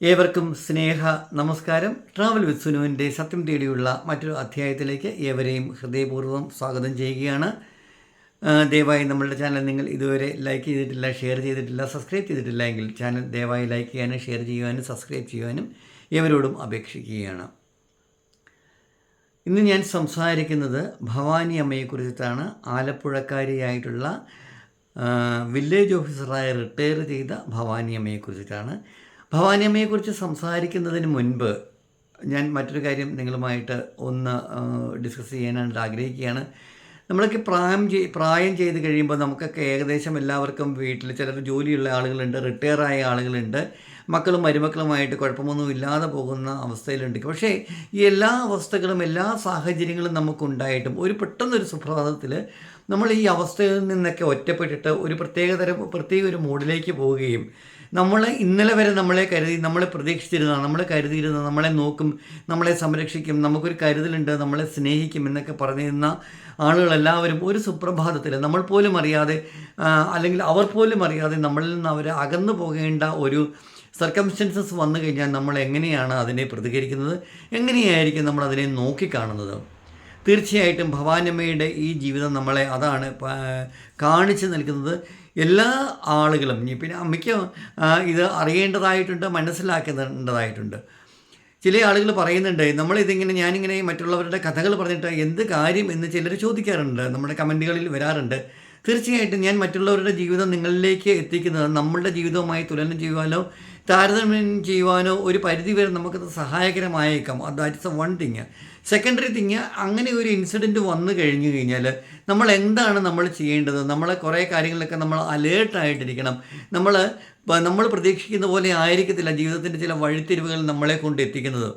ഏവർക്കും സ്നേഹ നമസ്കാരം. Travel with സുനുവിന്റെ സത്യം തേടിയുള്ള മറ്റൊരു അധ്യായത്തിലേക്ക് ഏവരെയും ഹൃദയപൂർവം സ്വാഗതം ചെയ്യുകയാണ്. ദയവായി നമ്മളുടെ ചാനൽ നിങ്ങൾ ഇതുവരെ ലൈക്ക് ചെയ്തിട്ടില്ല ഷെയർ ചെയ്തിട്ടില്ല സബ്സ്ക്രൈബ് ചെയ്തിട്ടില്ല എങ്കിൽ ചാനൽ ദയവായി ലൈക്ക് ചെയ്യാനും ഷെയർ ചെയ്യുവാനും സബ്സ്ക്രൈബ് ചെയ്യുവാനും ഏവരോടും അപേക്ഷിക്കുകയാണ്. ഇന്ന് ഞാൻ സംസാരിക്കുന്നത് ഭവാനി അമ്മയെക്കുറിച്ചിട്ടാണ് ആലപ്പുഴക്കാരിയായിട്ടുള്ള വില്ലേജ് ഓഫീസറായി റിട്ടയർ ചെയ്ത ഭവാനി അമ്മയെക്കുറിച്ചിട്ടാണ് ഭവാനി അമ്മയെക്കുറിച്ച് സംസാരിക്കുന്നതിന് മുൻപ് ഞാൻ മറ്റൊരു കാര്യം നിങ്ങളുമായിട്ട് ഒന്ന് ഡിസ്കസ് ചെയ്യാനായിട്ട് ആഗ്രഹിക്കുകയാണ്. നമ്മളൊക്കെ പ്രായം ചെയ് പ്രായം ചെയ്ത് കഴിയുമ്പോൾ നമുക്കൊക്കെ ഏകദേശം എല്ലാവർക്കും വീട്ടിൽ ചിലർ ജോലിയുള്ള ആളുകളുണ്ട് റിട്ടയർ ആയ ആളുകളുണ്ട്. മക്കളും മരുമക്കളുമായിട്ട് കുഴപ്പമൊന്നും ഇല്ലാതെ പോകുന്ന അവസ്ഥയിലുണ്ട്. പക്ഷേ ഈ എല്ലാ അവസ്ഥകളും എല്ലാ സാഹചര്യങ്ങളും നമുക്കുണ്ടായിട്ടും ഒരു പെട്ടെന്നൊരു സുപ്രഭാതത്തിൽ നമ്മൾ ഈ അവസ്ഥയിൽ നിന്നൊക്കെ ഒറ്റപ്പെട്ടിട്ട് ഒരു പ്രത്യേകതരം പ്രത്യേക ഒരു മൂഡിലേക്ക് പോവുകയും നമ്മൾ ഇന്നലെ വരെ നമ്മളെ കരുതി നമ്മളെ പ്രതീക്ഷിച്ചിരുന്ന നമ്മളെ കരുതിയിരുന്ന നമ്മളെ നോക്കും നമ്മളെ സംരക്ഷിക്കും നമുക്കൊരു കരുതലുണ്ട് നമ്മളെ സ്നേഹിക്കും എന്നൊക്കെ പറഞ്ഞിരുന്ന ആളുകളെല്ലാവരും ഒരു സുപ്രഭാതത്തിൽ നമ്മൾ പോലും അറിയാതെ അല്ലെങ്കിൽ അവർ പോലും അറിയാതെ നമ്മളിൽ നിന്ന് അവർ അകന്നു പോകേണ്ട ഒരു സർക്കംസ്റ്റൻസസ് വന്നു കഴിഞ്ഞാൽ നമ്മൾ എങ്ങനെയാണ് അതിനെ പ്രതികരിക്കുന്നത്? എങ്ങനെയായിരിക്കും നമ്മൾ അതിനെ നോക്കിക്കാണുന്നത്? തീർച്ചയായിട്ടും ഭവാനമ്മയുടെ ഈ ജീവിതം നമ്മളെ അതാണ് കാണിച്ചു നൽകുന്നത്. എല്ലാ ആളുകളും പിന്നെ അമ്മയ്ക്ക് ഇത് അറിയേണ്ടതായിട്ടുണ്ട് മനസ്സിലാക്കേണ്ടതായിട്ടുണ്ട്. ചില ആളുകൾ പറയുന്നുണ്ട് നമ്മളിതിങ്ങനെ ഞാനിങ്ങനെ മറ്റുള്ളവരുടെ കഥകൾ പറഞ്ഞിട്ട് എന്ത് കാര്യം എന്ന് ചിലർ ചോദിക്കാറുണ്ട് നമ്മുടെ കമന്റുകളിൽ വരാറുണ്ട്. തീർച്ചയായിട്ടും ഞാൻ മറ്റുള്ളവരുടെ ജീവിതം നിങ്ങളിലേക്ക് എത്തിക്കുന്നത് നമ്മളുടെ ജീവിതവുമായി തുലനം ചെയ്യുവാനോ താരതമ്യം ചെയ്യുവാനോ ഒരു പരിധി വരെ നമുക്കത് സഹായകരമായേക്കാം. That's a one thing secondary thing അങ്ങനെ ഒരു ഇൻസിഡന്റ് വന്നു കഴിഞ്ഞു കഴിഞ്ഞാൽ നമ്മൾ എന്താണ് നമ്മൾ ചെയ്യേണ്ടത്? നമ്മൾ കുറേ കാര്യങ്ങളിലൊക്കെ നമ്മൾ അലേർട്ടായിട്ടിരിക്കണം നമ്മൾ നമ്മൾ പ്രതീക്ഷിക്കുന്ന പോലെ ആയിരിക്കത്തില്ല ജീവിതത്തിന്റെ ചില വഴിത്തിരിവുകൾ നമ്മളെ കൊണ്ട് എത്തിക്കുന്നത്.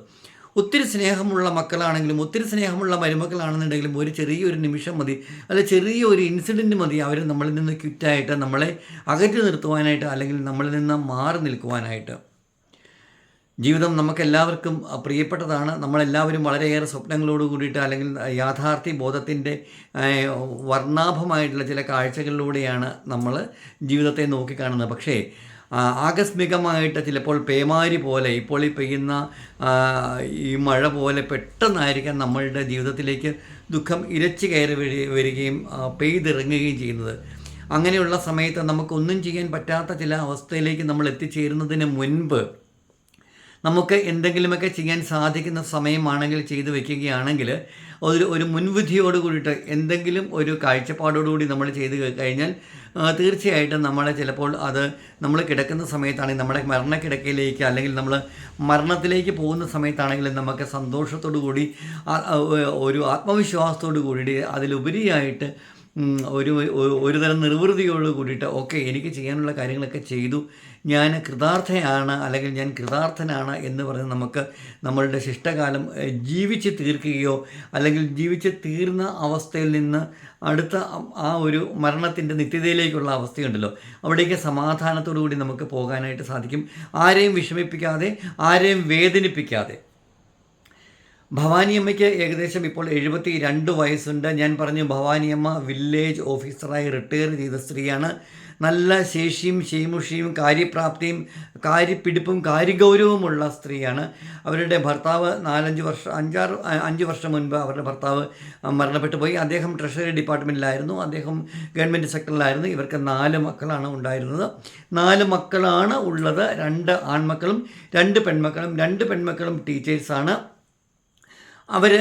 ഒത്തിരി സ്നേഹമുള്ള മക്കളാണെങ്കിലും ഒത്തിരി സ്നേഹമുള്ള മരുമക്കളാണെന്നുണ്ടെങ്കിലും ഒരു ചെറിയൊരു നിമിഷം മതി. അല്ല ചെറിയൊരു ഇൻസിഡന്റ് മതി അവർ നമ്മളിൽ നിന്ന് ക്വിറ്റായിട്ട് നമ്മളെ അകറ്റി നിർത്തുവാനായിട്ട് അല്ലെങ്കിൽ നമ്മളിൽ നിന്ന് മാറി നിൽക്കുവാനായിട്ട്. ജീവിതം നമുക്കെല്ലാവർക്കും പ്രിയപ്പെട്ടതാണ്. നമ്മളെല്ലാവരും വളരെയേറെ സ്വപ്നങ്ങളോട് കൂടിയിട്ട് അല്ലെങ്കിൽ യാഥാർത്ഥ്യ ബോധത്തിന്റെ വർണാഭമായിട്ടുള്ള ചില കാഴ്ചകളിലൂടെയാണ് നമ്മൾ ജീവിതത്തെ നോക്കിക്കാണുന്നത്. പക്ഷേ ആകസ്മികമായിട്ട് ചിലപ്പോൾ പേമാരി പോലെ ഇപ്പോൾ ഈ പെയ്യുന്ന ഈ മഴ പോലെ പെട്ടെന്നായിരിക്കാം നമ്മളുടെ ജീവിതത്തിലേക്ക് ദുഃഖം ഇരച്ചു കയറി വരി- വരികയും പെയ്തിറങ്ങുകയും ചെയ്യുന്നത്. അങ്ങനെയുള്ള സമയത്ത് നമുക്കൊന്നും ചെയ്യാൻ പറ്റാത്ത ചില അവസ്ഥയിലേക്ക് നമ്മൾ എത്തിച്ചേരുന്നതിന് മുൻപ് നമുക്ക് എന്തെങ്കിലുമൊക്കെ ചെയ്യാൻ സാധിക്കുന്ന സമയമാണെങ്കിൽ ചെയ്തു വെക്കുകയാണെങ്കിൽ ഒരു ഒരു മുൻവിധിയോട് കൂടിയിട്ട് എന്തെങ്കിലും ഒരു കാഴ്ചപ്പാടോടുകൂടി നമ്മൾ ചെയ്ത് കഴിഞ്ഞാൽ തീർച്ചയായിട്ടും നമ്മളെ ചിലപ്പോൾ അത് നമ്മൾ കിടക്കുന്ന സമയത്താണെങ്കിൽ നമ്മുടെ മരണക്കിടക്കയിലേക്ക് അല്ലെങ്കിൽ നമ്മൾ മരണത്തിലേക്ക് പോകുന്ന സമയത്താണെങ്കിലും നമുക്ക് സന്തോഷത്തോടു കൂടി ഒരു ആത്മവിശ്വാസത്തോടു കൂടി അതിലുപരിയായിട്ട് ഒരു ഒരു- തരം നിർവൃതിയോട് കൂടിയിട്ട് ഓക്കെ എനിക്ക് ചെയ്യാനുള്ള കാര്യങ്ങളൊക്കെ ചെയ്തു. ഞാൻ കൃതാർത്ഥയാണ് അല്ലെങ്കിൽ ഞാൻ കൃതാർത്ഥനാണ് എന്ന് പറഞ്ഞ് നമുക്ക് നമ്മളുടെ ശിഷ്ടകാലം ജീവിച്ച് തീർക്കുകയോ അല്ലെങ്കിൽ ജീവിച്ച് തീർന്ന അവസ്ഥയിൽ നിന്ന് അടുത്ത ആ ഒരു മരണത്തിന്റെ നിത്യതയിലേക്കുള്ള അവസ്ഥയുണ്ടല്ലോ. അവിടേക്ക് സമാധാനത്തോടു കൂടി നമുക്ക് പോകാനായിട്ട് സാധിക്കും. ആരെയും വിഷമിപ്പിക്കാതെ ആരെയും വേദനിപ്പിക്കാതെ. ഭവാനിയമ്മയ്ക്ക് ഏകദേശം ഇപ്പോൾ എഴുപത്തി രണ്ട് വയസ്സുണ്ട്. ഞാൻ പറഞ്ഞു ഭവാനിയമ്മ വില്ലേജ് ഓഫീസറായി റിട്ടയർ ചെയ്ത സ്ത്രീയാണ്. നല്ല ശേഷിയും ശേമുഷിയും കാര്യപ്രാപ്തിയും കാര്യപ്പിടിപ്പും കാര്യഗൗരവമുള്ള സ്ത്രീയാണ്. അവരുടെ ഭർത്താവ് നാലഞ്ച് വർഷം അഞ്ചാറ് അഞ്ച് വർഷം മുൻപ് അവരുടെ ഭർത്താവ് മരണപ്പെട്ടു പോയി. അദ്ദേഹം ട്രഷറി ഡിപ്പാർട്ട്മെന്റിലായിരുന്നു അദ്ദേഹം ഗവൺമെന്റ് സെക്ടറിലായിരുന്നു ഇവർക്ക് നാല് മക്കളാണ് ഉണ്ടായിരുന്നത്. നാല് മക്കളാണ് ഉള്ളത്. രണ്ട് ആൺമക്കളും രണ്ട് പെൺമക്കളും. രണ്ട് പെൺമക്കളും ടീച്ചേഴ്സാണ് അവർ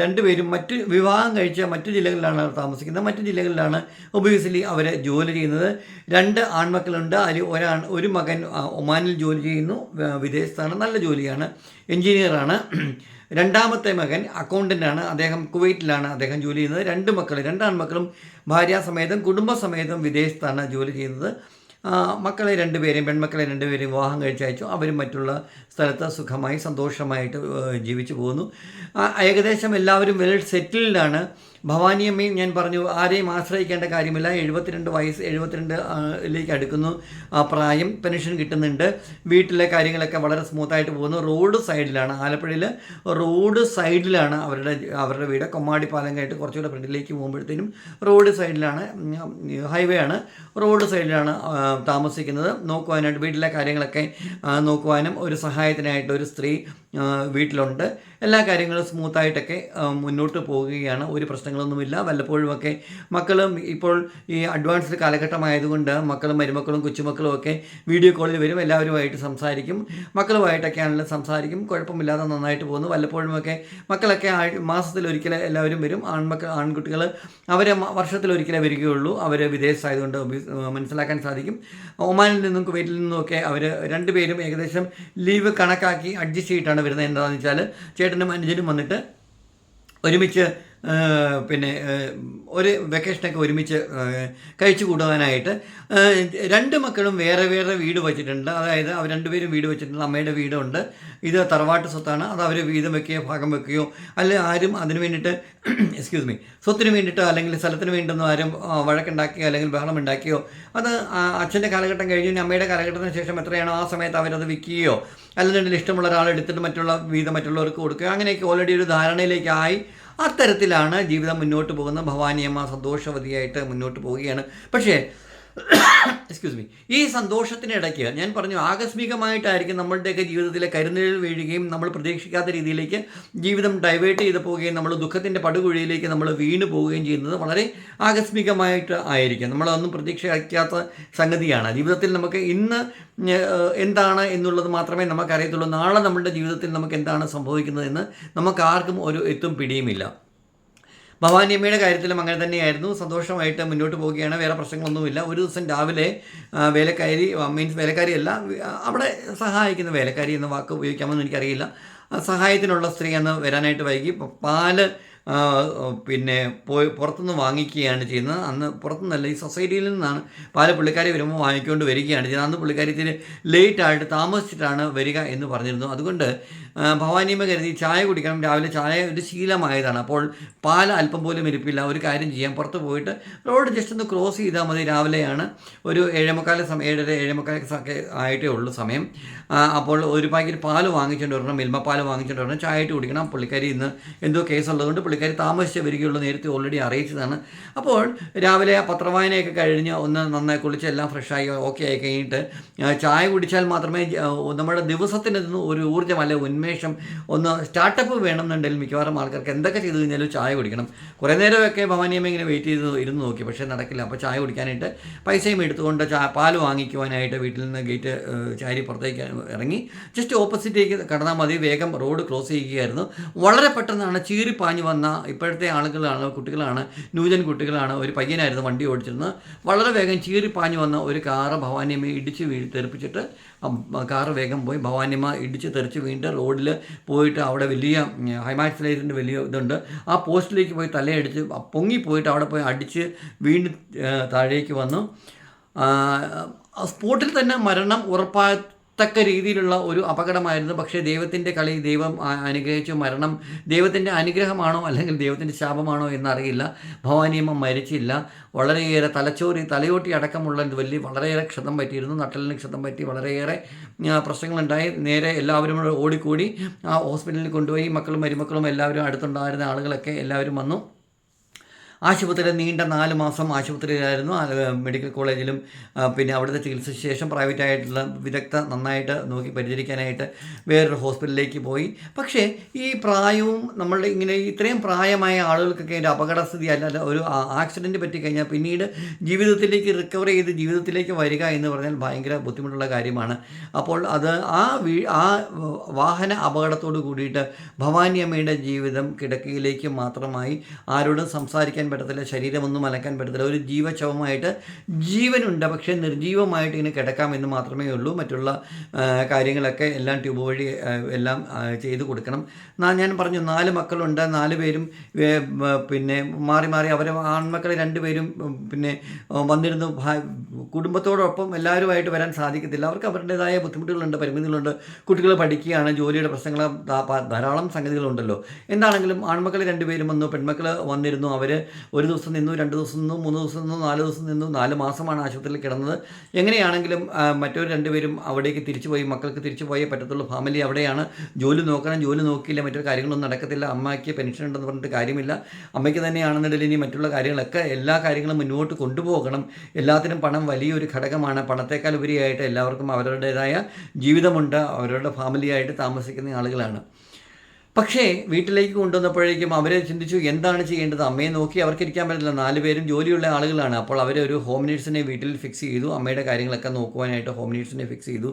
രണ്ടുപേരും മറ്റ് വിവാഹം കഴിച്ച മറ്റു ജില്ലകളിലാണ് താമസിക്കുന്നത്. മറ്റു ജില്ലകളിലാണ് ഒബിയസ്ലി അവർ ജോലി ചെയ്യുന്നത്. രണ്ട് ആൺമക്കളുണ്ട്. അതിൽ ഒരാൺ ഒരു മകൻ ഒമാനിൽ ജോലി ചെയ്യുന്നു. വിദേശത്താണ്. നല്ല ജോലിയാണ്. എൻജിനീയറാണ് രണ്ടാമത്തെ മകൻ അക്കൗണ്ടന്റാണ് അദ്ദേഹം കുവൈറ്റിലാണ് അദ്ദേഹം ജോലി ചെയ്യുന്നത്. രണ്ട് മക്കൾ രണ്ട് ആൺമക്കളും ഭാര്യാസമേതം കുടുംബസമേതം വിദേശത്താണ് ജോലി ചെയ്യുന്നത്. മക്കളെ രണ്ടുപേരെയും പെൺമക്കളെ രണ്ടുപേരെയും വിവാഹം കഴിച്ചയച്ചു. അവരും മറ്റുള്ള സ്ഥലത്ത് സുഖമായി സന്തോഷമായിട്ട് ജീവിച്ചു പോകുന്നു. ഏകദേശം എല്ലാവരും വെൽ സെറ്റിൽഡാണ് ഭവാനിയമ്മയും ഞാൻ പറഞ്ഞു ആരെയും ആശ്രയിക്കേണ്ട കാര്യമില്ല. എഴുപത്തിരണ്ട് വയസ്സ് എഴുപത്തിരണ്ട് ലേക്ക് അടുക്കുന്നു. ആ പ്രായം പെൻഷൻ കിട്ടുന്നുണ്ട്. വീട്ടിലെ കാര്യങ്ങളൊക്കെ വളരെ സ്മൂത്തായിട്ട് പോകുന്നു. റോഡ് സൈഡിലാണ് ആലപ്പുഴയിൽ റോഡ് സൈഡിലാണ് അവരുടെ അവരുടെ വീട്. കൊമ്മാടി പാലം കഴിഞ്ഞിട്ട് കുറച്ചുകൂടെ ഫ്രണ്ടിലേക്ക് പോകുമ്പോഴത്തേനും റോഡ് സൈഡിലാണ് ഹൈവേ ആണ്. റോഡ് സൈഡിലാണ് താമസിക്കുന്നത്. നോക്കുവാനായിട്ട് വീട്ടിലെ കാര്യങ്ങളൊക്കെ നോക്കുവാനും ഒരു സഹായത്തിനായിട്ട് ഒരു സ്ത്രീ വീട്ടിലുണ്ട്. എല്ലാ കാര്യങ്ങളും സ്മൂത്തായിട്ടൊക്കെ മുന്നോട്ട് പോവുകയാണ് ഒരു പ്രശ്നങ്ങളൊന്നുമില്ല വല്ലപ്പോഴുമൊക്കെ മക്കളും ഇപ്പോൾ ഈ അഡ്വാൻസ്ഡ് കാലഘട്ടമായതുകൊണ്ട് മക്കളും മരുമക്കളും കൊച്ചുമക്കളും ഒക്കെ വീഡിയോ കോളിൽ വരും. എല്ലാവരുമായിട്ട് സംസാരിക്കും. മക്കളുമായിട്ടൊക്കെ ആണെങ്കിലും സംസാരിക്കും. കുഴപ്പമില്ലാതെ നന്നായിട്ട് പോകുന്നു. വല്ലപ്പോഴുമൊക്കെ മക്കളൊക്കെ മാസത്തിലൊരിക്കൽ എല്ലാവരും വരും. ആൺമക്കൾ ആൺകുട്ടികൾ അവരെ വർഷത്തിലൊരിക്കലേ വരികയുള്ളൂ. അവർ വിദേശത്തായതുകൊണ്ട് ബി- മനസ്സിലാക്കാൻ സാധിക്കും. ഒമാനിൽ നിന്നും കുവൈറ്റിൽ നിന്നുമൊക്കെ അവർ രണ്ടുപേരും ഏകദേശം ലീവ് കണക്കാക്കി അഡ്ജസ്റ്റ് ചെയ്തിട്ടാണ് വരുന്നത്. എന്താണെന്ന് വെച്ചാൽ ചേട്ടനും അനുജനും വന്നിട്ട് ഒരുമിച്ച് പിന്നെ ഒരു വെക്കേഷനൊക്കെ ഒരുമിച്ച് കഴിച്ചു കൂടുവാനായിട്ട് രണ്ട് മക്കളും വേറെ വേറെ വീട് വെച്ചിട്ടുണ്ട്. അതായത് അവർ രണ്ടുപേരും വീട് വെച്ചിട്ടുണ്ട്. അമ്മയുടെ വീടുണ്ട്. ഇത് തറവാട്ട് സ്വത്താണ്. അത് അവർ വീതം വെക്കുകയോ ഭാഗം വെക്കുകയോ അല്ലെ ആരും അതിന് വേണ്ടിയിട്ട് എക്സ്ക്യൂസ് മീ സ്വത്തിന് വേണ്ടിയിട്ടോ അല്ലെങ്കിൽ സ്ഥലത്തിന് വേണ്ടിയിട്ടൊന്നും ആരും വഴക്കുണ്ടാക്കിയോ അല്ലെങ്കിൽ ബഹളം ഉണ്ടാക്കിയോ അത് അച്ഛന്റെ കാലഘട്ടം കഴിഞ്ഞു അമ്മയുടെ കാലഘട്ടത്തിന് ശേഷം എത്രയാണോ ആ സമയത്ത് അവരത് വിൽക്കുകയോ അല്ലെന്നുണ്ടെങ്കിൽ ഇഷ്ടമുള്ള ഒരാൾ എടുത്തിട്ട് മറ്റുള്ള വീതം മറ്റുള്ളവർക്ക് കൊടുക്കുകയോ അങ്ങനെയൊക്കെ ഓൾറെഡി ഒരു ധാരണയിലേക്കായി. അത്തരത്തിലാണ് ജീവിതം മുന്നോട്ട് പോകുന്നത്. ഭവാനിയമ്മ സന്തോഷവതിയായിട്ട് മുന്നോട്ട് പോവുകയാണ്. പക്ഷേ എക്സ്ക്യൂസ് മീ ഈ സന്തോഷത്തിനിടയ്ക്ക് ഞാൻ പറഞ്ഞു ആകസ്മികമായിട്ടായിരിക്കും നമ്മളുടെയൊക്കെ ജീവിതത്തിലെ കരുനിഴൽ വീഴുകയും നമ്മൾ പ്രതീക്ഷിക്കാത്ത രീതിയിലേക്ക് ജീവിതം ഡൈവേർട്ട് ചെയ്ത് പോവുകയും നമ്മൾ ദുഃഖത്തിന്റെ പടുകുഴിയിലേക്ക് നമ്മൾ വീണ് പോവുകയും ചെയ്യുന്നത് വളരെ ആകസ്മികമായിട്ട് ആയിരിക്കും. നമ്മളതൊന്നും പ്രതീക്ഷിക്കാത്ത സംഗതിയാണ്. ജീവിതത്തിൽ നമുക്ക് ഇന്ന് എന്താണ് എന്നുള്ളത് മാത്രമേ നമുക്കറിയത്തുള്ളൂ. നാളെ നമ്മളുടെ ജീവിതത്തിൽ നമുക്ക് എന്താണ് സംഭവിക്കുന്നതെന്ന് നമുക്ക് ആർക്കും ഒരു എത്തും പിടിയുമില്ല. ഭവാനിയമ്മയുടെ കാര്യത്തിലും അങ്ങനെ തന്നെയായിരുന്നു. സന്തോഷമായിട്ട് മുന്നോട്ട് പോവുകയാണ്. വേറെ പ്രശ്നങ്ങളൊന്നുമില്ല. ഒരു ദിവസം രാവിലെ വേലക്കാരി മീൻസ് വേലക്കാരിയല്ല അവിടെ സഹായിക്കുന്ന വേലക്കാരി എന്ന വാക്ക് ഉപയോഗിക്കാമെന്ന് എനിക്കറിയില്ല. സഹായത്തിനുള്ള സ്ത്രീ അന്ന് വരാനായിട്ട് വൈകി. പാൽ പിന്നെ പോയി പുറത്തുനിന്ന് വാങ്ങിക്കുകയാണ് ചെയ്യുന്നത്. അന്ന് പുറത്തുനിന്നല്ല ഈ സൊസൈറ്റിയിൽ നിന്നാണ് പാൽ പുള്ളിക്കാരി വരുമ്പോൾ വാങ്ങിക്കൊണ്ട് വരികയാണ് ചെയ്യുന്നത്. അന്ന് പുള്ളിക്കാരി ഇത്തിരി ലേറ്റായിട്ട് താമസിച്ചിട്ടാണ് വരിക എന്ന് പറഞ്ഞിരുന്നു. അതുകൊണ്ട് ഭവാനിയമ്മ കരുതി ചായ കുടിക്കണം. രാവിലെ ചായ ഒരു ശീലമായതാണ്. അപ്പോൾ പാൽ അല്പം പോലും ഇരിപ്പില്ല. ഒരു കാര്യം ചെയ്യാം. പുറത്ത് പോയിട്ട് റോഡ് ജസ്റ്റ് ഒന്ന് ക്രോസ് ചെയ്താൽ മതി. രാവിലെയാണ് ഒരു ഏഴേമുക്കാല സമയം ഏഴര ഏഴേമുക്കാല ഒക്കെ ആയിട്ടേ ഉള്ളൂ സമയം. അപ്പോൾ ഒരു പാക്കറ്റ് പാൽ വാങ്ങിച്ചുകൊണ്ട് വരണം. മിൽമ പാൽ വാങ്ങിച്ചുകൊണ്ട് വരണം. ചായ ഇട്ട് കുടിക്കണം. പുള്ളിക്കാരി ഇന്ന് എന്തോ കേസുള്ളതുകൊണ്ട് പുള്ളിക്കാരി താമസിച്ചേ വരികയുള്ളൂ. നേരത്തെ ഓൾറെഡി അറിയിച്ചതാണ്. അപ്പോൾ രാവിലെ പത്രവായനയൊക്കെ കഴിഞ്ഞ് ഒന്ന് നന്നായി കുളിച്ച് എല്ലാം ഫ്രഷായി ഓക്കെ ആയി കഴിഞ്ഞിട്ട് ചായ കുടിച്ചാൽ മാത്രമേ നമ്മുടെ ദിവസത്തിന് ഒരു ഊർജം അല്ലെ ഉന്മേഷം. ഒന്ന് സ്റ്റാർട്ടപ്പ് വേണമെന്നുണ്ടെങ്കിൽ മിക്കവാറും ആൾക്കാർക്ക് എന്തൊക്കെ ചെയ്തു കഴിഞ്ഞാലും ചായ കുടിക്കണം. കുറേ നേരമൊക്കെ ഭവാനിയമ്മ ഇങ്ങനെ വെയിറ്റ് ചെയ്ത് ഇരുന്ന് നോക്കി പക്ഷേ നടക്കില്ല. അപ്പോൾ ചായ കുടിക്കാനായിട്ട് പൈസയും എടുത്തുകൊണ്ട് ചാ പാൽ വാങ്ങിക്കുവാനായിട്ട് വീട്ടിൽ നിന്ന് ഗേറ്റ് ചാരി പുറത്തേക്ക് ഇറങ്ങി ജസ്റ്റ് ഓപ്പോസിറ്റേക്ക് കടന്നാൽ മതി. വേഗം റോഡ് ക്രോസ് ചെയ്യുകയായിരുന്നു. വളരെ പെട്ടെന്നാണ് ചീറിപ്പാഞ്ഞു വന്ന ഇപ്പോഴത്തെ ആളുകളാണ് കുട്ടികളാണ് ന്യൂജൻ കുട്ടികളാണ് ഒരു പയ്യനായിരുന്നു വണ്ടി ഓടിച്ചിരുന്നത്. വളരെ വേഗം ചീറിപ്പാഞ്ഞു വന്ന ഒരു കാറ് ഭവാനിയമ്മയെ ഇടിച്ച് വീഴ് തെറിപ്പിച്ചിട്ട് കാറ് വേഗം പോയി ഭവാനിയമ്മ ഇടിച്ച് തെറിച്ച് വീണ്ടും റോഡിൽ പോയിട്ട് അവിടെ വലിയ ഹൈമാക്സ് ലൈറ്റിന്റെ വലിയ ഇതുണ്ട്. ആ പോസ്റ്റിലേക്ക് പോയി തലയടിച്ച് പൊങ്ങി പോയിട്ട് അവിടെ പോയി അടിച്ച് വീണ്ടും താഴേക്ക് വന്നു. സ്പോട്ടിൽ തന്നെ മരണം ഉറപ്പാത്തക്ക രീതിയിലുള്ള ഒരു അപകടമായിരുന്നു. പക്ഷേ ദൈവത്തിന്റെ കളി ദൈവം അനുഗ്രഹിച്ചു. മരണം ദൈവത്തിന്റെ അനുഗ്രഹമാണോ അല്ലെങ്കിൽ ദൈവത്തിന്റെ ശാപമാണോ എന്നറിയില്ല. ഭവാനിയമ്മ മരിച്ചില്ല. വളരെയേറെ തലച്ചോറി തലയോട്ടി അടക്കമുള്ള വലിയ വളരെയേറെ ക്ഷതം പറ്റിയിരുന്നു. നട്ടലിന് ക്ഷതം പറ്റി വളരെയേറെ പ്രശ്നങ്ങളുണ്ടായി. നേരെ എല്ലാവരും കൂടെ ഓടിക്കൂടി ആ ഹോസ്പിറ്റലിൽ കൊണ്ടുപോയി. മക്കളും മരുമക്കളും എല്ലാവരും അടുത്തുണ്ടായിരുന്ന ആളുകളൊക്കെ എല്ലാവരും വന്നു. ആശുപത്രിയിൽ നീണ്ട നാല് മാസം ആശുപത്രിയിലായിരുന്നു. മെഡിക്കൽ കോളേജിലും പിന്നെ അവിടുത്തെ ചികിത്സയ്ക്ക് ശേഷം പ്രൈവറ്റ് ആയിട്ടുള്ള വിദഗ്ധ നന്നായിട്ട് നോക്കി പരിചരിക്കാനായിട്ട് വേറൊരു ഹോസ്പിറ്റലിലേക്ക് പോയി. പക്ഷേ ഈ പ്രായവും നമ്മളുടെ ഇങ്ങനെ ഇത്രയും പ്രായമായ ആളുകൾക്കൊക്കെ അതിന്റെ അപകടസ്ഥിതി അല്ലാതെ ഒരു ആക്സിഡന്റ് പറ്റിക്കഴിഞ്ഞാൽ പിന്നീട് ജീവിതത്തിലേക്ക് റിക്കവർ ചെയ്ത് ജീവിതത്തിലേക്ക് വരിക എന്ന് പറഞ്ഞാൽ ഭയങ്കര ബുദ്ധിമുട്ടുള്ള കാര്യമാണ്. അപ്പോൾ അത് ആ വീ ആ വാഹന അപകടത്തോട് കൂടിയിട്ട് ഭവാനി അമ്മയുടെ ജീവിതം കിടക്കയിലേക്ക് മാത്രമായി ആരോടും സംസാരിക്കാൻ പറ്റത്തില്ല ശരീരമൊന്നും അലക്കാൻ പറ്റത്തില്ല ഒരു ജീവശവമായിട്ട് ജീവനുണ്ട് പക്ഷേ നിർജീവമായിട്ട് ഇങ്ങനെ കിടക്കാമെന്ന് മാത്രമേ ഉള്ളൂ. മറ്റുള്ള കാര്യങ്ങളൊക്കെ എല്ലാം ട്യൂബ് വഴി എല്ലാം ചെയ്തു കൊടുക്കണം. ഞാൻ പറഞ്ഞു നാല് മക്കളുണ്ട് നാല് പേരും പിന്നെ മാറി മാറി അവരെ ആൺമക്കൾ രണ്ടുപേരും പേരും പിന്നെ വന്നിരുന്നു. കുടുംബത്തോടൊപ്പം എല്ലാവരുമായിട്ട് വരാൻ സാധിക്കത്തില്ല. അവർക്ക് അവരുടേതായ ബുദ്ധിമുട്ടുകളുണ്ട് പരിമിതികളുണ്ട്. കുട്ടികൾ പഠിക്കുകയാണ് ജോലിയുടെ പ്രശ്നങ്ങൾ ധാരാളം സംഗതികളുണ്ടല്ലോ. എന്താണെങ്കിലും ആൺമക്കൾ രണ്ടുപേരും വന്നു പെൺമക്കൾ വന്നിരുന്നു അവർ ഒരു ദിവസം നിന്നു രണ്ട് ദിവസം നിന്നു മൂന്ന് ദിവസം നിന്നു നാല് ദിവസം നിന്നു നാല് മാസമാണ് ആശുപത്രിയിൽ കിടന്നത്. എങ്ങനെയാണെങ്കിലും മറ്റൊരു രണ്ടുപേരും അവിടേക്ക് തിരിച്ചു പോയി മക്കൾക്ക് തിരിച്ചു പോയേ പറ്റത്തുള്ളൂ. ഫാമിലി അവിടെയാണ്. ജോലി നോക്കണം ജോലി നോക്കിയില്ല മറ്റൊരു കാര്യങ്ങളൊന്നും നടക്കത്തില്ല. അമ്മയ്ക്ക് പെൻഷൻ ഉണ്ടെന്ന് പറഞ്ഞിട്ട് കാര്യമില്ല. അമ്മയ്ക്ക് തന്നെയാണെന്നുണ്ടെങ്കിൽ ഇനി മറ്റുള്ള കാര്യങ്ങളൊക്കെ എല്ലാ കാര്യങ്ങളും മുന്നോട്ട് കൊണ്ടുപോകണം. എല്ലാത്തിനും പണം വലിയൊരു ഘടകമാണ്. പണത്തേക്കാൾ ഉപരിയായിട്ട് എല്ലാവർക്കും അവരുടേതായ ജീവിതമുണ്ട്. അവരുടെ ഫാമിലിയായിട്ട് താമസിക്കുന്ന ആളുകളാണ്. പക്ഷേ വീട്ടിലേക്ക് കൊണ്ടുവന്നപ്പോഴേക്കും അവരെ ചിന്തിച്ചു എന്താണ് ചെയ്യേണ്ടത്? അമ്മയെ നോക്കി അവർക്ക് ഇരിക്കാൻ പറ്റില്ല നാല് പേരും ജോലിയുള്ള ആളുകളാണ്. അപ്പോൾ അവർ ഒരു ഹോം നേഴ്സിനെ വീട്ടിൽ ഫിക്സ് ചെയ്തു. അമ്മയുടെ കാര്യങ്ങളൊക്കെ നോക്കുവാനായിട്ട് ഹോം നേഴ്സിനെ ഫിക്സ് ചെയ്തു.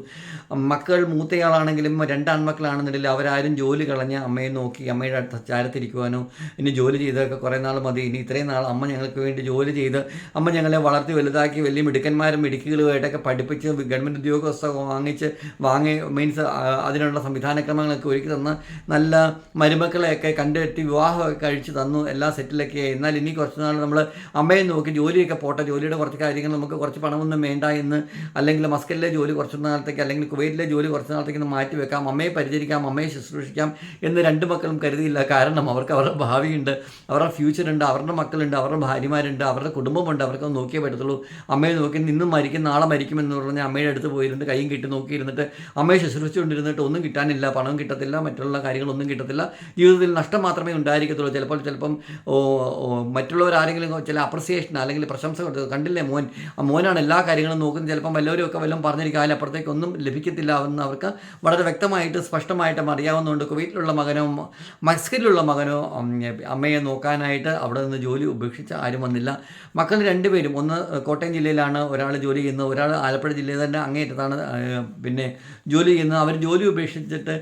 മക്കൾ മൂത്തയാളാണെങ്കിലും രണ്ടാൺമക്കളാണെന്നുണ്ടെങ്കിൽ അവരാരും ജോലി കളഞ്ഞ് അമ്മയെ നോക്കി അമ്മയുടെ അടുത്ത് ചാരത്തിരിക്കുവാനോ ഇനി ജോലി ചെയ്തൊക്കെ കുറേ നാൾ മതി. ഇനി ഇത്രയും നാൾ അമ്മ ഞങ്ങൾക്ക് വേണ്ടി ജോലി ചെയ്ത് അമ്മ ഞങ്ങളെ വളർത്തി വലുതാക്കി വലിയ മിടുക്കന്മാരും മിടുക്കുകളുമായിട്ടൊക്കെ പഠിപ്പിച്ച് ഗവൺമെന്റ് ഉദ്യോഗസ്ഥ വാങ്ങിച്ച് വാങ്ങി മീൻസ് അതിനുള്ള സംവിധാനക്രമങ്ങളൊക്കെ ഒരുക്കി തന്ന നല്ല മരുമക്കളെയൊക്കെ കണ്ടെത്തി വിവാഹമൊക്കെ കഴിച്ച് തന്നു എല്ലാം സെറ്റിലൊക്കെ ആയി എന്നാൽ ഇനി കുറച്ച് നാൾ നമ്മൾ അമ്മയെ നോക്കി ജോലിയൊക്കെ പോട്ടെ. ജോലിയുടെ കുറച്ച് കാര്യങ്ങൾ നമുക്ക് കുറച്ച് പണമൊന്നും വേണ്ട എന്ന്. അല്ലെങ്കിൽ മസ്കലിലെ ജോലി കുറച്ച് നാളത്തേക്ക് അല്ലെങ്കിൽ കുവൈറ്റിലെ ജോലി കുറച്ച് നാളത്തേക്ക് മാറ്റി വെക്കാം. അമ്മയെ പരിചരിക്കാം അമ്മയെ ശുശ്രൂഷിക്കാം എന്ന് രണ്ട് മക്കളും കരുതിയില്ല. കാരണം അവർക്ക് അവരുടെ ഭാവിയുണ്ട് അവരുടെ ഫ്യൂച്ചറുണ്ട് അവരുടെ മക്കളുണ്ട് അവരുടെ ഭാര്യമാരുണ്ട് അവരുടെ കുടുംബമുണ്ട്. അവർക്ക് നോക്കിയേ പറ്റത്തുള്ളൂ. അമ്മയെ നോക്കി നിന്നും മരിക്കും നാളെ മരിക്കുമെന്ന് പറഞ്ഞ് അമ്മയുടെ അടുത്ത് പോയിരുന്നിട്ട് കൈയും കിട്ടി നോക്കിയിരുന്നിട്ട് അമ്മയെ ശുശ്രൂഷിച്ചുകൊണ്ടിരുന്നിട്ട് ഒന്നും കിട്ടാനില്ല പണം കിട്ടത്തില്ല മറ്റുള്ള കാര്യങ്ങളൊന്നും കിട്ടത്തില്ല. ജീവിതത്തിൽ നഷ്ടം മാത്രമേ ഉണ്ടായിരിക്കത്തുള്ളൂ. ചിലപ്പോൾ ചിലപ്പം മറ്റുള്ളവർ ആരെങ്കിലും ചില അപ്രിസിയേഷൻ അല്ലെങ്കിൽ പ്രശംസ കണ്ടില്ലേ മോൻ? ആ മോനാണ് എല്ലാ കാര്യങ്ങളും നോക്കുന്നത്. ചിലപ്പം വല്ലവരും ഒക്കെ വല്ലതും പറഞ്ഞിരിക്കും അതിലപ്പുറത്തേക്ക് ഒന്നും ലഭിക്കത്തില്ല എന്ന് അവർക്ക് വളരെ വ്യക്തമായിട്ട് സ്പഷ്ടമായിട്ടും അറിയാവുന്നതുകൊണ്ട് കുവൈറ്റിലുള്ള മകനോ മസ്കറ്റിലുള്ള മകനോ അമ്മയെ നോക്കാനായിട്ട് അവിടെ നിന്ന് ജോലി ഉപേക്ഷിച്ച് ആരും വന്നില്ല. മക്കൾ രണ്ടുപേരും ഒന്ന് കോട്ടയം ജില്ലയിലാണ് ഒരാൾ ജോലി ചെയ്യുന്നത് ഒരാൾ ആലപ്പുഴ ജില്ലയിൽ തന്നെ അങ്ങേറ്റത്താണ് പിന്നെ ജോലി ചെയ്യുന്നത്. അവർ ജോലി ഉപേക്ഷിച്ചിട്ട്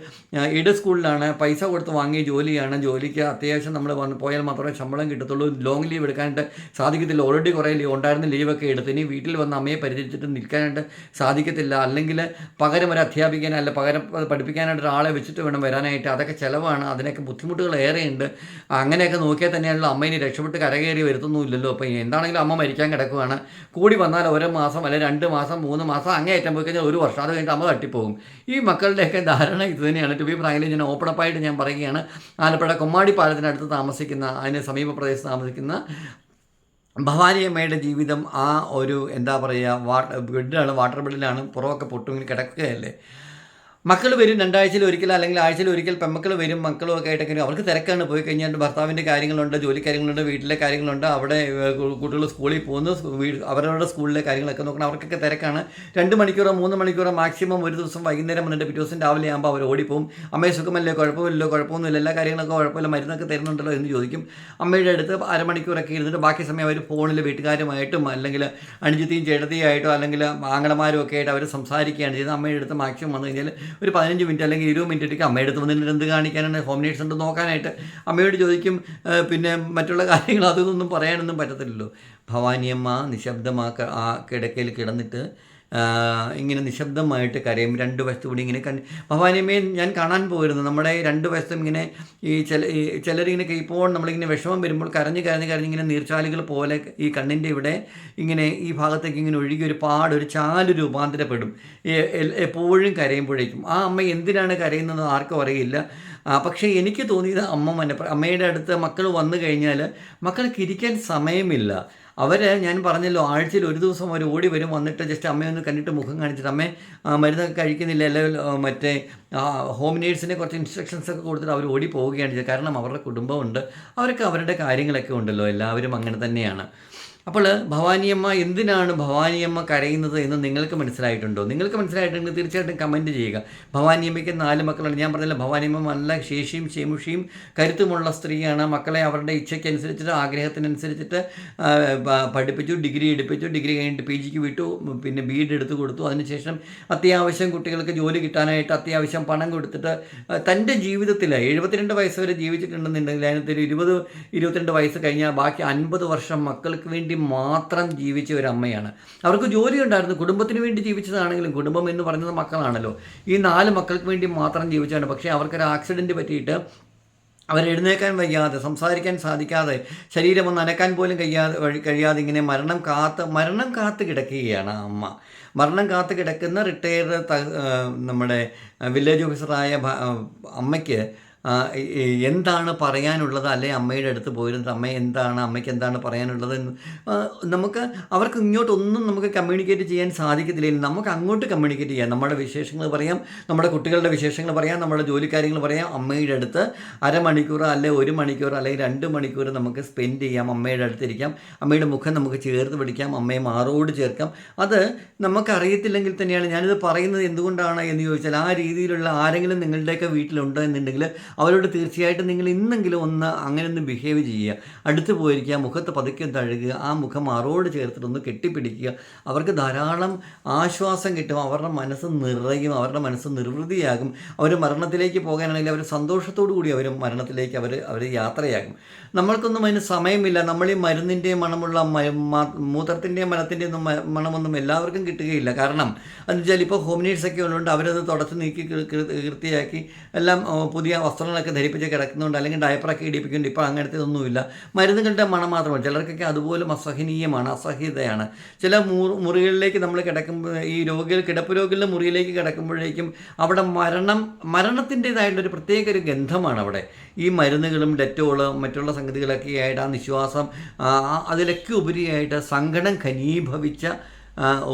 എയ്ഡ് സ്കൂളിലാണ് പൈസ കൊടുത്ത് വാങ്ങിയ ജോലിയാണ്. ജോലിക്ക് അത്യാവശ്യം നമ്മൾ വന്ന് പോയാൽ മാത്രമേ ശമ്പളം കിട്ടത്തുള്ളൂ. ലോങ് ലീവ് എടുക്കാനായിട്ട് സാധിക്കത്തില്ല. ഓൾറെഡി കുറേ ലീവ് ഉണ്ടായിരുന്ന ലീവൊക്കെ എടുത്ത് ഇനി വീട്ടിൽ വന്ന് അമ്മയെ പരിചരിച്ചിട്ട് നിൽക്കാനായിട്ട് സാധിക്കത്തില്ല. അല്ലെങ്കിൽ പകരം ഒരു അധ്യാപിക്കാൻ അല്ല പകരം പഠിപ്പിക്കാനായിട്ട് ഒരാളെ വെച്ചിട്ട് വേണം വരാനായിട്ട്. അതൊക്കെ ചിലവാണ്. അതിനൊക്കെ ബുദ്ധിമുട്ടുകൾ ഏറെയുണ്ട്. അങ്ങനെയൊക്കെ നോക്കിയാൽ തന്നെയാണല്ലോ അമ്മ ഇനി രക്ഷപ്പെട്ട് കരകയറി വരുത്തുന്നില്ലല്ലോ അപ്പോൾ എന്താണെങ്കിലും അമ്മ മരിക്കാൻ കിടക്കുകയാണ് കൂടി വന്നാൽ ഓരോ മാസം അല്ലെങ്കിൽ രണ്ട് മാസം മൂന്ന് മാസം അങ്ങേയറ്റം പോയി കഴിഞ്ഞാൽ ഒരു വർഷം. അത് കഴിഞ്ഞിട്ട് അമ്മ തട്ടിപ്പോകും. ഈ മക്കളുടെയൊക്കെ ധാരണ ഇത് തന്നെയാണ്. ടു ബി പ്രാങ്കിലി ഞാൻ ഓപ്പണപ്പായിട്ട് ഞാൻ പറയുകയാണ്. ആലപ്പുഴ കൊമ്മാടി പാലത്തിനടുത്ത് താമസിക്കുന്ന അതിന് സമീപ പ്രദേശത്ത് താമസിക്കുന്ന ഭവാനിയമ്മയുടെ ജീവിതം ആ ഒരു എന്താ പറയുക വാട്ടർ ബെഡിലാണ് വാട്ടർ ബെഡിലാണ് പുറമൊക്കെ പൊട്ടുങ്ങി കിടക്കുകയല്ലേ? മക്കൾ വരും രണ്ടാഴ്ചയിൽ ഒരിക്കൽ അല്ലെങ്കിൽ ആഴ്ചയിൽ ഒരിക്കൽ പെമ്മക്കൾ വരും മക്കളും ഒക്കെ ആയിട്ടൊക്കെ. അവർക്ക് തിരക്കാണ്. പോയി കഴിഞ്ഞാൽ ഭർത്താവിന്റെ കാര്യങ്ങളുണ്ട് ജോലി കാര്യങ്ങളുണ്ട് വീട്ടിലെ കാര്യങ്ങളുണ്ട് അവിടെ കുട്ടികൾ സ്കൂളിൽ പോകുന്നു അവരവരുടെ സ്കൂളിലെ കാര്യങ്ങളൊക്കെ നോക്കണം. അവർക്കൊക്കെ തിരക്കാണ്. രണ്ട് മണിക്കൂറോ മൂന്ന് മണിക്കൂറോ മാക്സിമം ഒരു ദിവസം വൈകുന്നേരം വന്നിട്ട് പിറ്റേ ദിവസം രാവിലെ ആകുമ്പോൾ അവർ ഓടിപ്പോവും. അമ്മയെ സുഖമല്ലേ? കുഴപ്പമില്ലല്ലോ? കുഴപ്പമൊന്നുമില്ല. എല്ലാ കാര്യങ്ങളൊക്കെ കുഴപ്പമില്ല. മരുന്നൊക്കെ തരുന്നുണ്ടല്ലോ എന്ന് ചോദിക്കും. അമ്മയുടെ അടുത്ത് അരമണിക്കൂറൊക്കെ ഇരുന്നിട്ട് ബാക്കി സമയം അവർ ഫോണിൽ വീട്ടുകാരുമായിട്ടും അല്ലെങ്കിൽ അണിജിത്തിയും ചേട്ടത്തിയായിട്ടോ അല്ലെങ്കിൽ ആങ്ങളമാരും ഒക്കെ ആയിട്ട് അവർ സംസാരിക്കുകയാണ് ചെയ്യുന്നത്. അമ്മയുടെ അടുത്ത് മാക്സിമം വന്നു കഴിഞ്ഞാൽ ഒരു പതിനഞ്ച് മിനിറ്റ് അല്ലെങ്കിൽ ഇരുപത് മിനിറ്റ് ഇടയ്ക്ക് അമ്മയുടെ അടുത്ത് വന്നിട്ട് എന്ത് കാണിക്കാനാണ്? ഹോം നേഴ്സ് ഉണ്ട് നോക്കാനായിട്ട് അമ്മയോട് ചോദിക്കും പിന്നെ മറ്റുള്ള കാര്യങ്ങൾ അതൊന്നും പറയാനൊന്നും പറ്റത്തില്ലല്ലോ. ഭവാനിയമ്മ നിശബ്ദമാക്ക ആ കിടക്കയിൽ കിടന്നിട്ട് ഇങ്ങനെ നിശബ്ദമായിട്ട് കരയും. രണ്ട് വശത്തു കൂടി ഇങ്ങനെ കണ്ട് ഭവാനിയമ്മയെ ഞാൻ കാണാൻ പോയിരുന്നു. നമ്മുടെ രണ്ട് വശത്തും ഇങ്ങനെ ഈ ചില ചിലരിങ്ങനെ ഇപ്പോൾ നമ്മളിങ്ങനെ വിഷമം വരുമ്പോൾ കരഞ്ഞ് കരഞ്ഞ് കരഞ്ഞ് ഇങ്ങനെ നീർച്ചാലുകൾ പോലെ ഈ കണ്ണിന്റെ ഇവിടെ ഇങ്ങനെ ഈ ഭാഗത്തേക്ക് ഇങ്ങനെ ഒഴുകി ഒരു പാട് ഒരു ചാൽ രൂപാന്തരപ്പെടും. എപ്പോഴും കരയുമ്പോഴേക്കും. ആ അമ്മ എന്തിനാണ് കരയുന്നത് ആർക്കും അറിയില്ല. പക്ഷേ എനിക്ക് തോന്നിയത് അമ്മ മന അമ്മയുടെ അടുത്ത് മക്കൾ വന്നു കഴിഞ്ഞാൽ മക്കൾക്ക് ഇരിക്കാൻ സമയമില്ല. അവർ ഞാൻ പറഞ്ഞല്ലോ ആഴ്ചയിൽ ഒരു ദിവസം അവർ ഓടി വരും. വന്നിട്ട് ജസ്റ്റ് അമ്മയൊന്ന് കണ്ടിട്ട് മുഖം കാണിച്ചിട്ട് അമ്മ മരുന്നൊക്കെ കഴിക്കുന്നില്ല. അല്ലെങ്കിൽ മറ്റേ ഹോം നേഴ്സിനെ കുറച്ച് ഇൻസ്ട്രക്ഷൻസ് ഒക്കെ കൊടുത്തിട്ട് അവർ ഓടി പോവുകയാണ് കാരണം അവരുടെ കുടുംബമുണ്ട്. അവർക്ക് അവരുടെ കാര്യങ്ങളൊക്കെ ഉണ്ടല്ലോ. എല്ലാവരും അങ്ങനെ തന്നെയാണ്. അപ്പോൾ ഭവാനിയമ്മ എന്തിനാണ് ഭവാനിയമ്മ കരയുന്നത് എന്ന് നിങ്ങൾക്ക് മനസ്സിലായിട്ടുണ്ടോ? നിങ്ങൾക്ക് മനസ്സിലായിട്ടുണ്ടെങ്കിൽ തീർച്ചയായിട്ടും കമന്റ് ചെയ്യുക. ഭവാനിയമ്മയ്ക്ക് നാല് മക്കളാണ് ഞാൻ പറഞ്ഞില്ല ഭവാനിയമ്മ നല്ല ശേഷിയും ക്ഷേമുഷിയും കരുത്തുമുള്ള സ്ത്രീയാണ്. മക്കളെ അവരുടെ ഇച്ഛയ്ക്കനുസരിച്ചിട്ട് ആഗ്രഹത്തിനനുസരിച്ചിട്ട് പഠിപ്പിച്ചു ഡിഗ്രി എടുപ്പിച്ചു ഡിഗ്രി കഴിഞ്ഞിട്ട് പി ജിക്ക് വിട്ടു പിന്നെ ബി എഡ് എടുത്തു കൊടുത്തു. അതിനുശേഷം അത്യാവശ്യം കുട്ടികൾക്ക് ജോലി കിട്ടാനായിട്ട് അത്യാവശ്യം പണം കൊടുത്തിട്ട് തന്റെ ജീവിതത്തിൽ എഴുപത്തിരണ്ട് വയസ്സ് വരെ ജീവിച്ചിട്ടുണ്ടെന്നുണ്ടെങ്കിൽ അതിനകത്ത് ഒരു ഇരുപത് ഇരുപത്തിരണ്ട് വയസ്സ് കഴിഞ്ഞാൽ ബാക്കി അൻപത് വർഷം മക്കൾക്ക് വേണ്ടി മാത്രം ജീവിച്ച ഒരു അമ്മയാണ്. അവർക്ക് ജോലി ഉണ്ടായിരുന്നു. കുടുംബത്തിന് വേണ്ടി ജീവിച്ചതാണെങ്കിലും കുടുംബം എന്ന് പറയുന്നത് മക്കളാണല്ലോ. ഈ നാല് മക്കൾക്ക് വേണ്ടി മാത്രം ജീവിച്ചാണ് പക്ഷേ അവർക്കൊരു ആക്സിഡന്റ് പറ്റിയിട്ട് അവരെഴുന്നേക്കാൻ വയ്യാതെ സംസാരിക്കാൻ സാധിക്കാതെ ശരീരം ഒന്ന് അനക്കാൻ പോലും കഴിയാതെ കഴിയാതെ ഇങ്ങനെ മരണം കാത്ത് മരണം കാത്ത് കിടക്കുകയാണ് അമ്മ. മരണം കാത്ത് കിടക്കുന്ന റിട്ടയർഡ് നമ്മുടെ വില്ലേജ് ഓഫീസറായ അമ്മയ്ക്ക് എന്താണ് പറയാനുള്ളത്? അല്ലെ അമ്മയുടെ അടുത്ത് പോയിരുന്നത്? അമ്മ എന്താണ്? അമ്മയ്ക്ക് എന്താണ് പറയാനുള്ളത് എന്ന്? നമുക്ക് അവർക്ക് ഇങ്ങോട്ടൊന്നും നമുക്ക് കമ്മ്യൂണിക്കേറ്റ് ചെയ്യാൻ സാധിക്കത്തില്ല. നമുക്ക് അങ്ങോട്ട് കമ്മ്യൂണിക്കേറ്റ് ചെയ്യാം. നമ്മുടെ വിശേഷങ്ങൾ പറയാം നമ്മുടെ കുട്ടികളുടെ വിശേഷങ്ങൾ പറയാം നമ്മുടെ ജോലിക്കാര്യങ്ങൾ പറയാം. അമ്മയുടെ അടുത്ത് അരമണിക്കൂർ അല്ലെ ഒരു മണിക്കൂർ അല്ലെങ്കിൽ രണ്ട് മണിക്കൂർ നമുക്ക് സ്പെൻഡ് ചെയ്യാം. അമ്മയുടെ അടുത്തിരിക്കാം അമ്മയുടെ മുഖം നമുക്ക് ചേർത്ത് പിടിക്കാം. അമ്മയെ മാറോട് ചേർക്കാം. അത് നമുക്കറിയത്തില്ലെങ്കിൽ തന്നെയാണ് ഞാനിത് പറയുന്നത് എന്തുകൊണ്ടാണ് എന്ന് ചോദിച്ചാൽ ആ രീതിയിലുള്ള ആരെങ്കിലും നിങ്ങളുടെയൊക്കെ വീട്ടിലുണ്ടോ എന്നുണ്ടെങ്കിൽ അവരോട് തീർച്ചയായിട്ടും നിങ്ങൾ ഇന്നെങ്കിലും ഒന്ന് അങ്ങനെ ഒന്ന് ബിഹേവ് ചെയ്യുക. അടുത്ത് പോയിരിക്കുക മുഖത്ത് പതുക്കെ തഴുകുക ആ മുഖം മാറോട് ചേർത്തിട്ടൊന്ന് കെട്ടിപ്പിടിക്കുക. അവർക്ക് ധാരാളം ആശ്വാസം കിട്ടും അവരുടെ മനസ്സ് നിറയും അവരുടെ മനസ്സ് നിർവൃതിയാകും. അവർ മരണത്തിലേക്ക് പോകാനാണെങ്കിൽ അവർ സന്തോഷത്തോടു കൂടി അവർ മരണത്തിലേക്ക് അവർ അവർ യാത്രയാകും. നമ്മൾക്കൊന്നും അതിന് സമയമില്ല. നമ്മൾ ഈ മരുന്നിന്റെയും മണമുള്ള മൂത്രത്തിന്റെയും മലത്തിന്റെയും മണമൊന്നും എല്ലാവർക്കും കിട്ടുകയില്ല. കാരണം എന്ന് വെച്ചാൽ ഇപ്പോൾ ഹോമിനേഴ്സൊക്കെ ഉള്ളതുകൊണ്ട് അവരത് തുടച്ച് നീക്കി കൃ- കൃ- വൃത്തിയാക്കി എല്ലാം പുതിയ പുതിയ വസ്ത്രങ്ങളൊക്കെ ധരിപ്പിച്ച് കിടക്കുന്നുണ്ട് അല്ലെങ്കിൽ ഡയപ്പറൊക്കെ ഇടിപ്പിക്കുന്നുണ്ട്. ഇപ്പോൾ അങ്ങനത്തെ ഒന്നുമില്ല മരുന്നുകളുടെ മണം മാത്രമാണ്. ചിലർക്കൊക്കെ അതുപോലും അസഹനീയമാണ് അസഹ്യതയാണ്. ചില മുറി മുറികളിലേക്ക് നമ്മൾ കിടക്കുമ്പോൾ ഈ രോഗികൾ കിടപ്പ് രോഗികളുടെ മുറിയിലേക്ക് കിടക്കുമ്പോഴേക്കും അവിടെ മരണം മരണത്തിന്റെതായിട്ടുള്ളൊരു പ്രത്യേക ഒരു ഗന്ധമാണ് അവിടെ. ഈ മരുന്നുകളും ഡെറ്റോൾ മറ്റുള്ള സംഗതികളൊക്കെ ആയിട്ട് ആ നിശ്വാസം അതിലൊക്കെ ഉപരിയായിട്ട് സങ്കടം ഘനീഭവിച്ച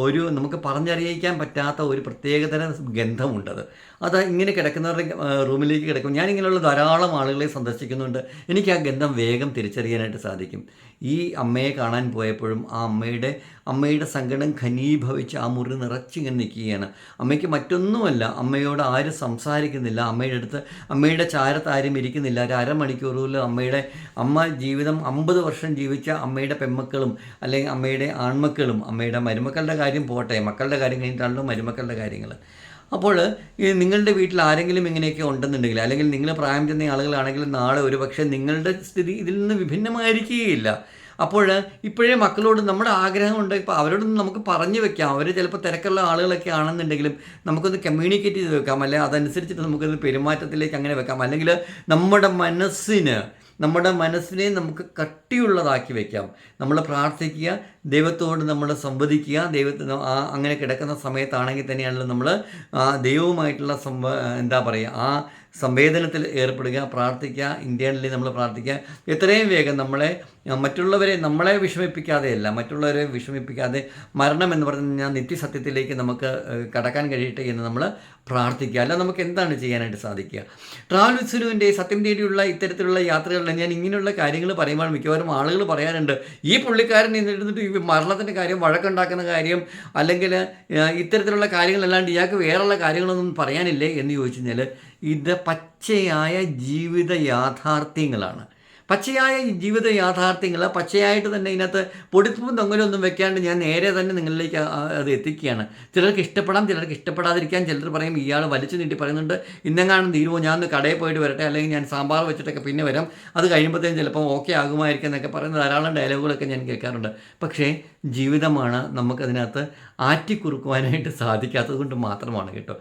ഒരു നമുക്ക് പറഞ്ഞറിയിക്കാൻ പറ്റാത്ത ഒരു പ്രത്യേകതരം ഗന്ധമുണ്ടത്. അത് ഇങ്ങനെ കിടക്കുന്നവരുടെ റൂമിലേക്ക് കിടക്കും. ഞാനിങ്ങനെയുള്ള ധാരാളം ആളുകളെ സന്ദർശിക്കുന്നുണ്ട്. എനിക്ക് ആ ഗന്ധം വേഗം തിരിച്ചറിയാനായിട്ട് സാധിക്കും. ഈ അമ്മയെ കാണാൻ പോയപ്പോഴും ആ അമ്മയുടെ അമ്മയുടെ സങ്കടം ഖനീഭവിച്ച് ആ മുറി നിറച്ചിങ്ങനെ നിൽക്കുകയാണ്. അമ്മയ്ക്ക് മറ്റൊന്നുമല്ല അമ്മയോട് ആരും സംസാരിക്കുന്നില്ല. അമ്മയുടെ അടുത്ത് അമ്മയുടെ ചാരത്ത് ആരും ഇരിക്കുന്നില്ല. ഒരു അരമണിക്കൂറിൽ അമ്മയുടെ അമ്മ ജീവിതം അമ്പത് വർഷം ജീവിച്ച അമ്മയുടെ പെമ്മക്കളും അല്ലെങ്കിൽ അമ്മയുടെ ആൺമക്കളും അമ്മയുടെ മരുമക്കളുടെ കാര്യം പോട്ടെ. മക്കളുടെ കാര്യം കഴിഞ്ഞിട്ടാണല്ലോ മരുമക്കളുടെ കാര്യങ്ങൾ. അപ്പോൾ നിങ്ങളുടെ വീട്ടിൽ ആരെങ്കിലും ഇങ്ങനെയൊക്കെ ഉണ്ടെന്നുണ്ടെങ്കിൽ അല്ലെങ്കിൽ നിങ്ങൾ പ്രായം ചെന്ന ആളുകളാണെങ്കിൽ നാളെ ഒരു പക്ഷേ നിങ്ങളുടെ സ്ഥിതി ഇതിൽ നിന്ന് വിഭിന്നമായിരിക്കുകയില്ല. അപ്പോൾ ഇപ്പോഴേ മക്കളോട് നമ്മുടെ ആഗ്രഹമുണ്ട് ഇപ്പോൾ അവരോടൊന്ന് നമുക്ക് പറഞ്ഞു വെക്കാം. അവർ ചിലപ്പോൾ തിരക്കുള്ള ആളുകളൊക്കെ ആണെന്നുണ്ടെങ്കിലും നമുക്കൊന്ന് കമ്മ്യൂണിക്കേറ്റ് ചെയ്ത് വെക്കാം. അല്ലെങ്കിൽ അതനുസരിച്ചിട്ട് നമുക്കൊന്ന് പെരുമാറ്റത്തിലേക്ക് അങ്ങനെ വെക്കാം. അല്ലെങ്കിൽ നമ്മുടെ മനസ്സിന് നമ്മുടെ മനസ്സിനെ നമുക്ക് കട്ടിയുള്ളതാക്കി വയ്ക്കാം നമ്മൾ പ്രാർത്ഥിക്കുക ദൈവത്തോട് നമ്മൾ സംവദിക്കുക ദൈവത്തിന് അങ്ങനെ കിടക്കുന്ന സമയത്താണെങ്കിൽ തന്നെയാണല്ലോ നമ്മൾ ദൈവവുമായിട്ടുള്ള സംവ എന്താ പറയുക ആ സംവേദനത്തിൽ ഏർപ്പെടുക പ്രാർത്ഥിക്കുക ഇന്ത്യനിലേ നമ്മൾ പ്രാർത്ഥിക്കുക. എത്രയും വേഗം നമ്മളെ മറ്റുള്ളവരെ നമ്മളെ വിഷമിപ്പിക്കാതെയല്ല മറ്റുള്ളവരെ വിഷമിപ്പിക്കാതെ മരണം എന്ന് പറഞ്ഞാൽ നിത്യസത്യത്തിലേക്ക് നമുക്ക് കടക്കാൻ കഴിയട്ടെ എന്ന് നമ്മൾ പ്രാർത്ഥിക്കുക. അല്ല നമുക്ക് എന്താണ് ചെയ്യാനായിട്ട് സാധിക്കുക? ട്രാവൽ വിസുനുവിന്റെ സത്യം തേടിയുള്ള ഇത്തരത്തിലുള്ള യാത്രകളിൽ ഞാൻ ഇങ്ങനെയുള്ള കാര്യങ്ങൾ പറയുമ്പോൾ മിക്കവാറും ആളുകൾ പറയാറുണ്ട് ഈ പുള്ളിക്കാരൻ ഇരുന്നിട്ട് ഈ മരണത്തിന്റെ കാര്യം വഴക്കുണ്ടാക്കുന്ന കാര്യം അല്ലെങ്കിൽ ഇത്തരത്തിലുള്ള കാര്യങ്ങളല്ലാണ്ട് ഇയാൾക്ക് വേറെയുള്ള കാര്യങ്ങളൊന്നും പറയാനില്ലേ എന്ന് ചോദിച്ചു കഴിഞ്ഞാൽ ഇത് പച്ചയായ ജീവിത യാഥാർത്ഥ്യങ്ങളാണ്. പച്ചയായ ജീവിത യാഥാർത്ഥ്യങ്ങൾ പച്ചയായിട്ട് തന്നെ ഇതിനകത്ത് പൊടിപ്പും തൊങ്ങലൊന്നും വെക്കാണ്ട് ഞാൻ നേരെ തന്നെ നിങ്ങളിലേക്ക് അത് എത്തിക്കുകയാണ്. ചിലർക്ക് ഇഷ്ടപ്പെടാം ചിലർക്ക് ഇഷ്ടപ്പെടാതിരിക്കാൻ ചിലർ പറയും ഇയാൾ വലിച്ചു നീട്ടി പറയുന്നുണ്ട്. ഇന്നെങ്ങാനും തീരുമോ? ഞാൻ കടയിൽ പോയിട്ട് വരട്ടെ. അല്ലെങ്കിൽ ഞാൻ സാമ്പാർ വെച്ചിട്ടൊക്കെ പിന്നെ വരാം. അത് കഴിയുമ്പോഴത്തേക്കും ചിലപ്പോൾ ഓക്കെ ആകുമായിരിക്കും എന്നൊക്കെ പറയുന്ന ധാരാളം ഡയലോഗുകളൊക്കെ ഞാൻ കേൾക്കാറുണ്ട്. പക്ഷേ ജീവിതമാണ് നമുക്കതിനകത്ത് ആറ്റിക്കുറുക്കുവാനായിട്ട് സാധിക്കാത്തത് കൊണ്ട് മാത്രമാണ് കേട്ടോ.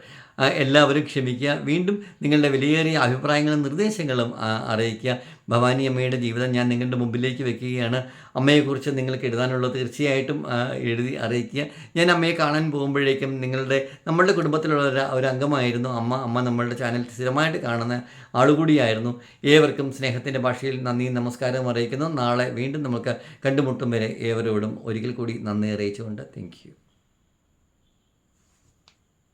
എല്ലാവരും ക്ഷമിക്കുക. വീണ്ടും നിങ്ങളുടെ വിലയേറിയ അഭിപ്രായങ്ങളും നിർദ്ദേശങ്ങളും അറിയിക്കുക. ഭവാനി അമ്മയുടെ ജീവിതം ഞാൻ നിങ്ങളുടെ മുമ്പിലേക്ക് വെക്കുകയാണ്. അമ്മയെക്കുറിച്ച് നിങ്ങൾക്ക് എഴുതാനുള്ളത് തീർച്ചയായിട്ടും എഴുതി അറിയിക്കുക. ഞാൻ അമ്മയെ കാണാൻ പോകുമ്പോഴേക്കും നിങ്ങളുടെ നമ്മളുടെ കുടുംബത്തിലുള്ള ഒരു അംഗമായിരുന്നു അമ്മ. അമ്മ നമ്മളുടെ ചാനൽ സ്ഥിരമായിട്ട് കാണുന്ന ആളുകൂടിയായിരുന്നു. ഏവർക്കും സ്നേഹത്തിന്റെ ഭാഷയിൽ നന്ദി നമസ്കാരം അറിയിക്കുന്നു. നാളെ വീണ്ടും നമുക്ക് കണ്ടുമുട്ടും വരെ ഏവരോടും ഒരിക്കൽ കൂടി നന്ദി അറിയിച്ചുകൊണ്ട്. താങ്ക്